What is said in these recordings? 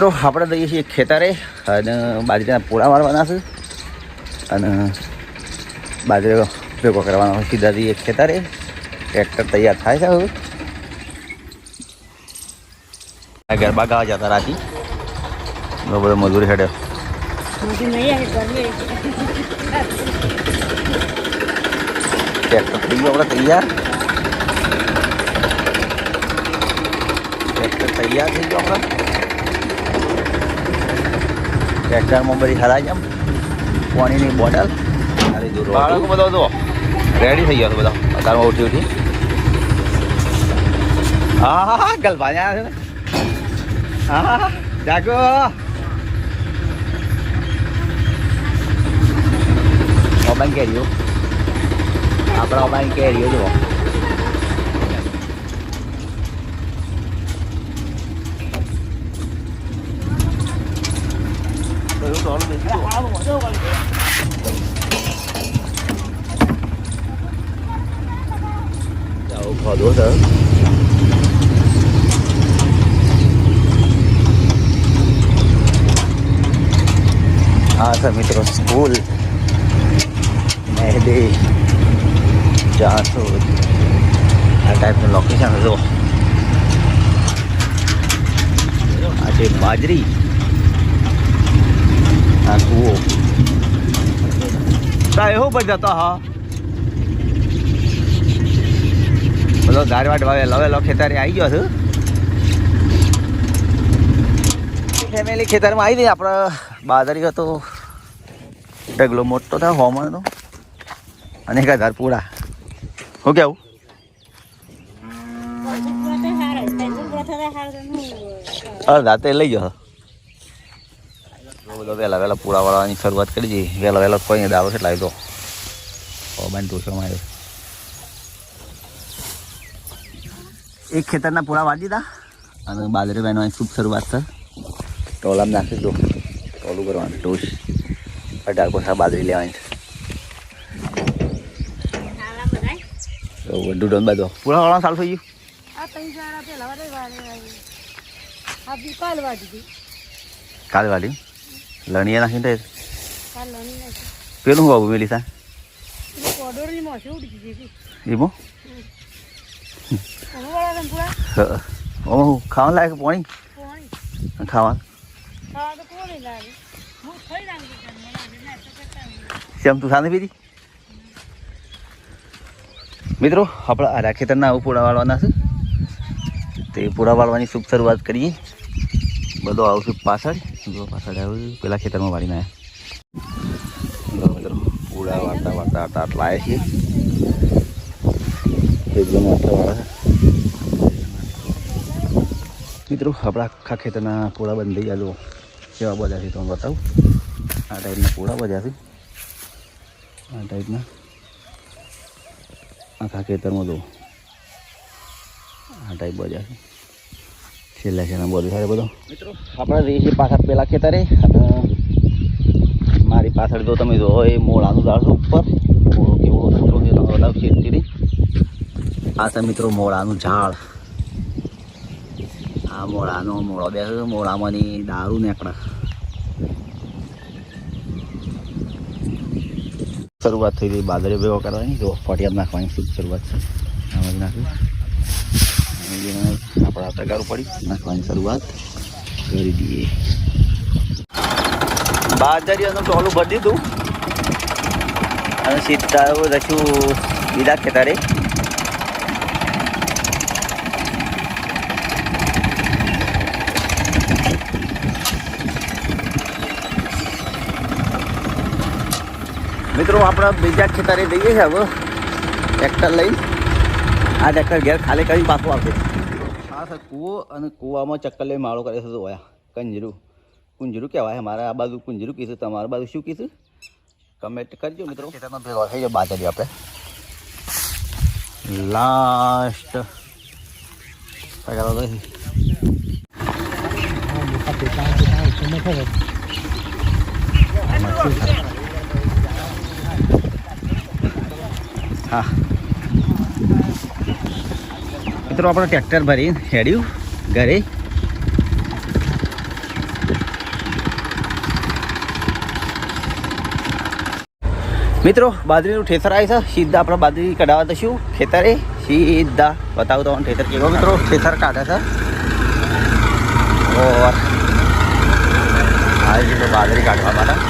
મિત્રો આપણે દઈએ છીએ ખેતરે અને બાજરીના પૂળા મારવાના છે. અને બાજરો ભેગો કરવાનો સીધા દઈએ ખેતરે. ટ્રેક્ટર તૈયાર થાય છે હવે. ગરબા ગાવા જતા રાખી બધો મજૂરી હેડે. ટ્રેક્ટર થઈ ગયો આપણે તૈયાર. ટ્રેક્ટર તૈયાર થઈ ગયો આપણે. ટ્રેક્ટરમાં બધી હરાઈ જમ પાણીની બોટલ. બાળકો બધો તો રેડી થઈ ગયો બધા. અત્યારમાં ઉઠી ઉઠી. હા હા હા ગલભા છે. ને હા હા હા જાગો. ઓબાન કેરીઓ. આપણા ઓબાન કેરીઓ જુઓ. Đâu kho đũa nữa આ છે મિત્રો સ્કૂલ મહેદી જાસૂદ. આ ટાઈપનું લોકેશન જો આ છે બાજરી. આ કૂવો તા એવું બધા હા બોલો ધારવાડ વાવે લવેલો ખેતરે આવી ગયો છું ફેમિલી ખેતરમાં આવી ગઈ આપણે બાદરી હતો ઢગલો મોટો થાય હોમણનો અને એક હજાર પૂરા શું કેવું અડધા તે લઈ ગયો બધો વહેલા વહેલા પૂરા વાળવાની શરૂઆત કરી દઈએ વહેલા વહેલા કોઈ દાવો કેટલા આવ્યો હોબાન ટોશોમાં આવ્યો? એક ખેતરના પૂરા વાળી દીધા અને બાજરી બહેનવાની શુભ શરૂઆત છે. ટોલામાં નાખી દો. ટોલું કરવાનું ટોસ અઢાર કોઠા બાજરી લેવાની છે. તો વડું બાજુ પૂળા વાળવાનું સારું થઈ ગયું? કાલે વાળી. લણીએ નાખીને તે પેલું હું બાબુ મેલી સા એમો ઓમાં હું ખાવાનું લાયક પાણી ખાવાનું શ્યામ તું સાંજે પીધી મિત્રો આપણે આરા ખેતરના આવું પૂડા વાળવાના છે તે પૂડા વાળવાની શુભ શરૂઆત કરીએ બધો આવશે પાછળ? જો પાછળ આવ્યું પેલા ખેતરમાં વાળીને આવ્યા મિત્રો પૂડા વાળતા વાળતા આટા આટલા આવ્યા છીએ. એકદમ મિત્રો, આપણા આખા ખેતરના પૂળા બંધ થઈ ગયા. જુઓ કેવા બધા છે તમને બતાવું. આ ટાઈપના પૂળા બધા છે. આ ટાઈપના. આખા ખેતરમાં જુઓ આ ટાઈપ બધા છે. છેલ્લા છેલ્લા બધું સારું બધું. મિત્રો, આપણે રહીએ છીએ પાછળ પેલા ખેતરે. અને મારી પાછળ જો તમે જોવો, એ મોળાનું ઝાડ છે ઉપર. મોળો કેવો મોટો છે, તમે બતાવશે એટલી આ છે મિત્રો મોળાનું ઝાડ. આ મોળાનો મોળો બે મોળામાંની દારૂ નીકળે. શરૂઆત થઈ ગઈ બાદરે ભેગો કરવાની. જો ફટિયાદ નાખવાની શુદ્ધ શરૂઆત છે. આમાં જ નાખ્યું આપણે તગારું પડી. નાખવાની શરૂઆત કરી દઈએ. બાદરીઓનું ટોલું ભરી દીધું. અને સીધા રચ્યું બીજા ખેતરે. મિત્રો આપણે બીજા ખેતરે જઈએ છીએ હવે. ટ્રેક્ટર લઈ. આ ટ્રેક્ટર ઘેર ખાલી કરી પાછું આવશે. હા કૂવો અને કૂવામાં ચક્કર લઈ માળો કરે છે જોયા. કંજરું. કુંજરું કહેવાય મારે આ બાજુ કુંજરું કીધું. તમારા બાજુ શું કીધું? કમેન્ટ કરજો મિત્રો. ખેતરમાં ભેગો થઈ જાય બાજરી આપણે. લાસ્ટ હા. મિત્રો, આપણે ટ્રેક્ટર ભરીને હેડ્યું ઘરે. મિત્રો, બાજરીનું ઠેસર આવી છે. સીધા આપણે બાજરી કઢાવા દઈશું ખેતરે. સીધા બતાવું તમને ઠેસર કેવો મિત્રો, ઠેસર કાઢે છે. ઓર આવી બાજરી કાઢવા માટે.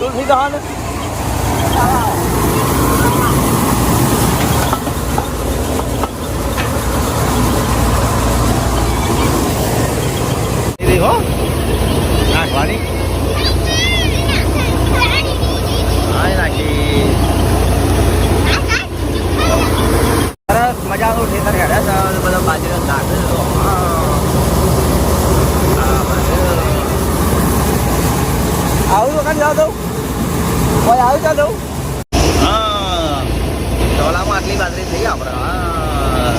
ધૂળ થઈ જવાનું. દીદી હો? નાખવાની હા નાખી. સરસ મજાનું ઠેસર કાઢ્યા છે બધા બાજરીનો બસ. આવું વખત જાવ દઉં કોઈ આવી જા દઉં હા. ઢોલામાં આટલી બાજરી થઈ આપણે હા.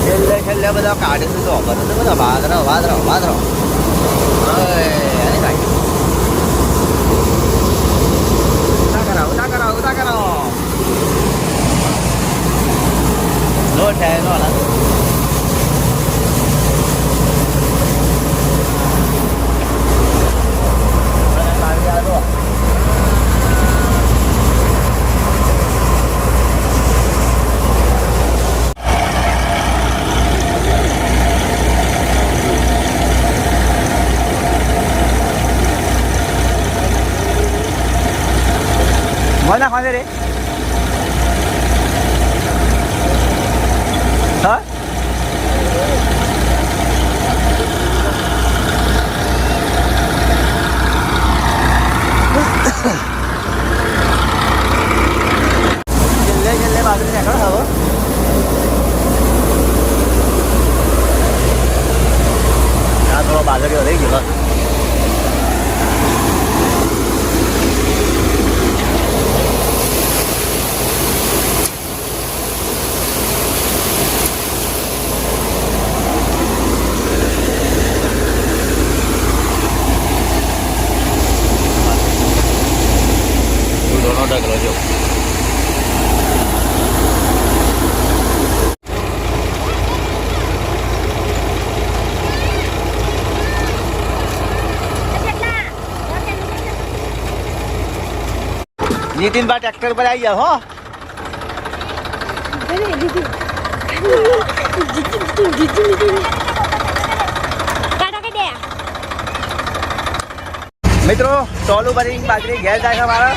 છેલ્લે છેલ્લે બધા કાઢી દીધો બધું તો બધા વાદરો વાદરો વાદરો કરાવો કરાવો કરાવો નો થાય નો ના મોય નાખવા રે હા છેલ્લે છેલ્લે બાજરી નીકળ હવે આ થોડો બાજરીઓ રહી ગયો બસ દોનો ઢગલો જો નીતિન બા ટ્રેક્ટર પર આવી ગયા હો મિત્રો ટોલું ભરી બાજરી ઘેર જાય છે મારા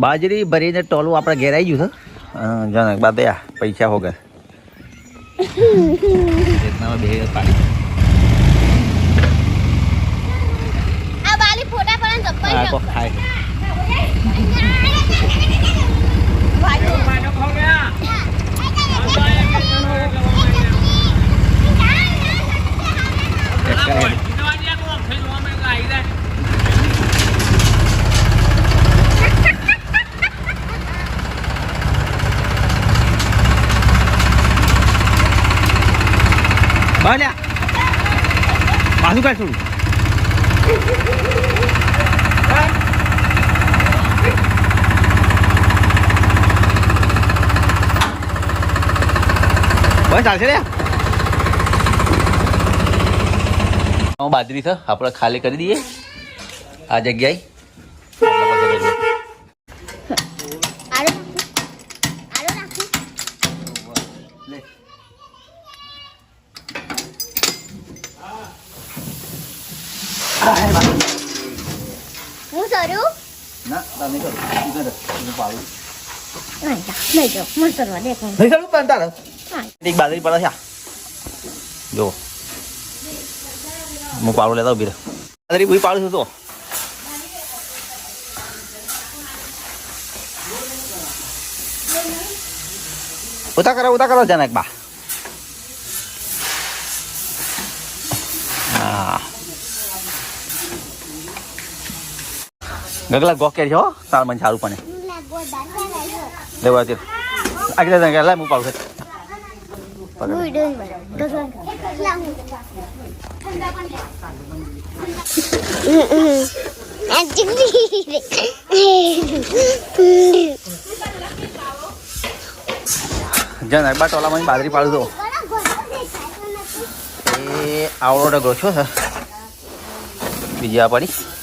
બાજરી ભરીને ટોલું આપણે ઘેર આવી ગયું છે જનક બા બે પૈસા હો ગયા બે પાડી. આ બાલી ફોટા પડે ચપ્પલ આ કોક ખાય પાછું કાઢ થોડું. બસ ચાલશે રે. બાજરી છે આપણે ખાલી કરી દઈએ. આ જગ્યાએ. હું સરું ના તમે કરો તું કર. પાડું નહીં જાઓ. મને સરવા દે. નહીં કરું પણ તારે. એક બાજરી પડે છે જો હું પાડું લેતા ઊભી રહે બાજરી ઊભી પાડું છું તો ઉતા કરો ઉતા કરો જનક બા ગગલા ગોકે છો તાર મને સારું પણ. લેવા તે આગળ જને લે હું પાડું. જન એકবার ટોલામાં બાજરી પાડું તો એ આવડો ડગલો છો સર. બીજી આ પડી.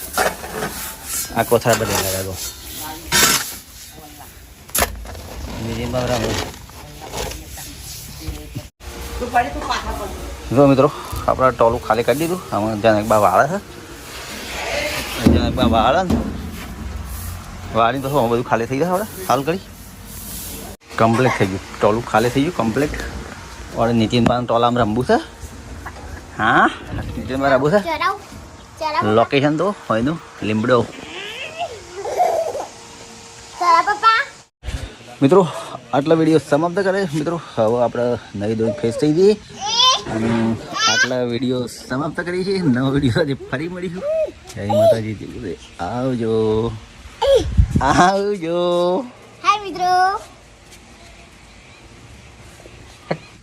આ કોથળા બધી લગાડો બીજી બરાબર જો મિત્રો આપણા ટોલું ખાલી કરી દીધું. આમાં જનક બા વાળે છે. જનક બા વાળે ને વાળી તો બધું ખાલી થઈ જાય આપણે હાલ કરી. કમ્પ્લીટ થઈ ગયું. ટોલું ખાલી થઈ ગયું કમ્પ્લીટ ઓર નીતિનભાઈ ટોલ ટોલામાં રમવું છે. હા? નીતિનભાઈ રમવું છે? લોકેશન તો હોયનું લીમડો. મિત્રો આટલા વીડિયો સમાપ્ત કરે મિત્રો હવે આપણે નવી દોરી ફેસ થઈ ગઈ અને આટલા વીડિયો સમાપ્ત કરીએ છીએ. નવો વીડિયો આજે ફરી મળીશું. જય માતાજી. આવજો. આવજો. હાય મિત્રો.